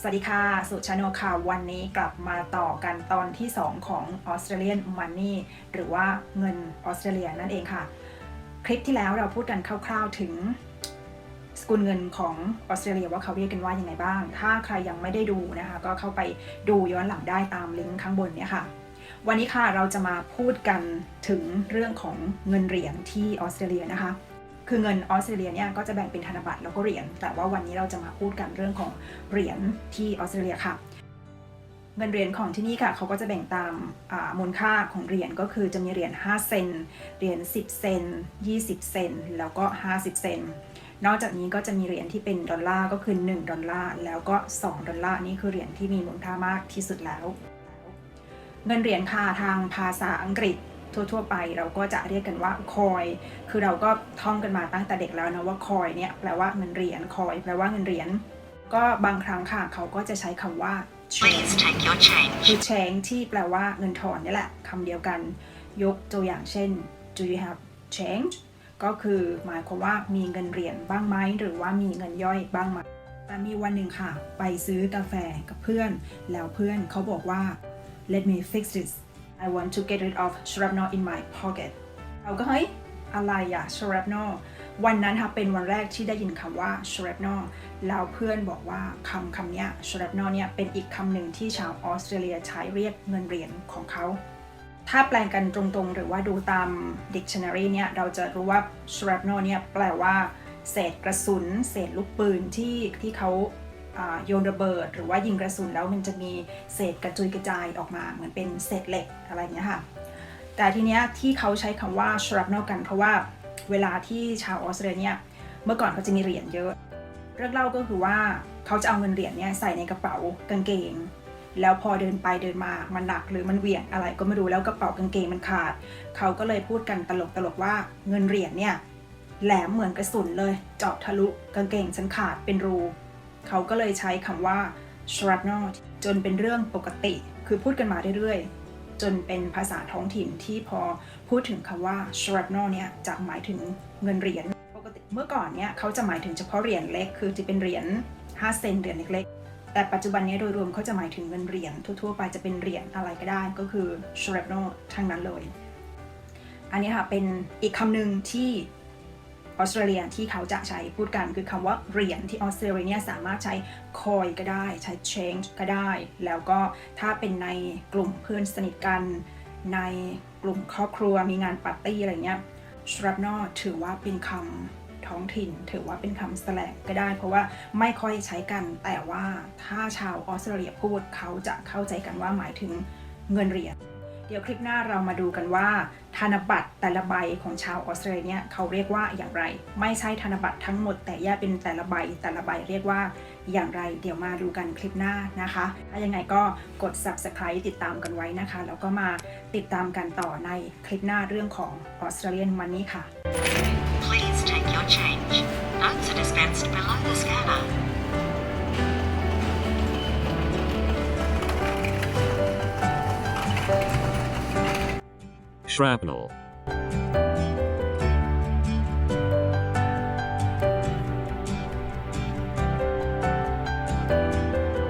สวัสดีค่ะ สุชาโนค่ะ วันนี้กลับมาต่อกันตอนที่ 2 ของ Australian Money หรือว่าเงินออสเตรเลียนั่นเองค่ะ คลิปที่แล้วเราพูดกันคร่าวๆถึงสกุลเงินของออสเตรเลียว่าเขาเรียกกันว่ายังไงบ้าง ถ้าใครยังไม่ได้ดูนะคะ ก็เข้าไปดูย้อนหลังได้ตามลิงก์ข้างบนเนี่ยค่ะ วันนี้ค่ะเราจะมาพูดกันถึงเรื่องของเงินเหรียญที่ออสเตรเลียนะคะ คือเงินออสเตรเลียเนี่ยก็จะแบ่งเป็นธนบัตรแล้วก็เหรียญ แต่ว่าวันนี้เราจะมาพูดกันเรื่องของเหรียญที่ออสเตรเลียค่ะ เงินเหรียญของที่นี่ค่ะเขาก็จะแบ่งตามมูลค่าของเหรียญก็คือจะมีเหรียญ5 เซน เหรียญ10 เซน 20 เซน แล้วก็ 50 เซน นอกจากนี้ก็จะมีเหรียญที่เป็นดอลลาร์ก็คือ 1 ดอลลาร์ แล้วก็ 2 ดอลลาร์นี่คือเหรียญที่มีมูลค่ามากที่สุดแล้ว เงินเหรียญค่ะทางภาษาอังกฤษ ทั่วๆไป เราก็จะเรียกกันว่าคอย คือเราก็ท่องกันมาตั้งแต่เด็กแล้วนะว่าคอยเนี่ยแปลว่าเงินเหรียญคอยแปลว่าเงินเหรียญก็บางครั้งค่ะเขาก็จะใช้คำว่า Please take your คือ change. แชงที่แปลว่าเงินทอนนี่แหละคำเดียวกัน ยกตัวอย่างเช่น do you have change ก็คือหมายความว่ามีเงินเหรียญบ้างไหมหรือว่ามีเงินย่อยบ้างไหมแต่มีวันหนึ่งค่ะ ไปซื้อกาแฟกับเพื่อน แล้วเพื่อนเขาบอกว่า let me fix this I want to get rid of shrapnel in my pocket เราก็เฮ้ยอะไรอะ shrapnel วันนั้นค่ะเป็นวันแรกที่ได้ยินคำว่า shrapnel แล้วเพื่อนบอกว่าคำคำเนี้ย shrapnel เนี่ยเป็นอีกคำหนึ่งที่ชาวออสเตรเลียใช้เรียกเงินเหรียญของเขา ถ้าแปลงกันตรงๆ หรือว่าดูตาม dictionary เนี่ยเราจะรู้ว่า shrapnel เนี่ยแปลว่าเศษกระสุน เศษลูกปืนที่ที่เขาอ่า โยนระเบิด หรือว่ายิงกระสุนแล้วมันจะมีเศษกระจุยกระจายออกมาเหมือนเป็นเศษเหล็กอะไรอย่างเงี้ยค่ะ แต่ทีเนี้ยที่เขาใช้คำว่า shrapnel กัน เพราะว่าเวลาที่ชาวออสเตรเลียเนี่ยเมื่อก่อนเขาจะมีเหรียญเยอะเรื่องเล่าก็คือว่าเขาจะเอาเงินเหรียญเนี่ยใส่ในกระเป๋ากางเกง แล้วพอเดินไปเดินมา มันหนักหรือมันเหวี่ยงอะไรก็ไม่รู้แล้วกระเป๋ากางเกงมันขาด เขาก็เลยพูดกันตลกๆว่าเงินเหรียญเนี่ยแหลมเหมือนกระสุนเลยเจาะทะลุกางเกงฉันขาดเป็นรู เขาก็เลยใช้คำว่า shrapnel จนเป็นเรื่องปกติ คือพูดกันมาเรื่อยๆ จนเป็นภาษาท้องถิ่นที่พอพูดถึงคำว่า shrapnel เนี่ยจะหมายถึงเงินเหรียญปกติเมื่อก่อนเนี่ยเขาจะหมายถึงเฉพาะเหรียญเล็ก คือจะเป็นเหรียญ5เซนเหรียญเล็กๆ แต่ปัจจุบันนี้โดยรวมเขาจะหมายถึงเงินเหรียญทั่วๆไปจะเป็นเหรียญอะไรก็ได้ก็คือ shrapnel ทั้งนั้นเลย อันนี้ค่ะเป็นอีกคำหนึ่งที่ ออสเตรเลียที่เขาจะใช้พูดกันคือคำว่าเหรียญที่ออสเตรเลียเนี่ยสามารถใช้ coin ก็ได้ใช้ change ก็ได้ แล้วก็ถ้าเป็นในกลุ่มเพื่อนสนิทกันในกลุ่มครอบครัวมีงานปาร์ตี้อะไรเงี้ย shrapnel ถือว่าเป็นคำท้องถิ่น ถือว่าเป็นคำแสลงก็ได้ เพราะว่าไม่ค่อยใช้กัน แต่ว่าถ้าชาวออสเตรเลียพูดเขาจะเข้าใจกันว่าหมายถึงเงินเหรียญเดี๋ยวคลิปหน้าเรามาดูกันว่า ธนบัตรแต่ละใบของชาวออสเตรเลียเนี่ยเขาเรียกว่าอย่างไร ไม่ใช่ธนบัตรทั้งหมด แต่แยกเป็นแต่ละใบแต่ละใบเรียกว่าอย่างไร เดี๋ยวมาดูกันคลิปหน้านะคะถ้ายังไงก็กด subscribe ติดตามกันไว้นะคะ แล้วก็มาติดตามกันต่อในคลิปหน้าเรื่องของ Australian Money ค่ะ Please take your change. Notes are dispensed below the scanner. Shrapnel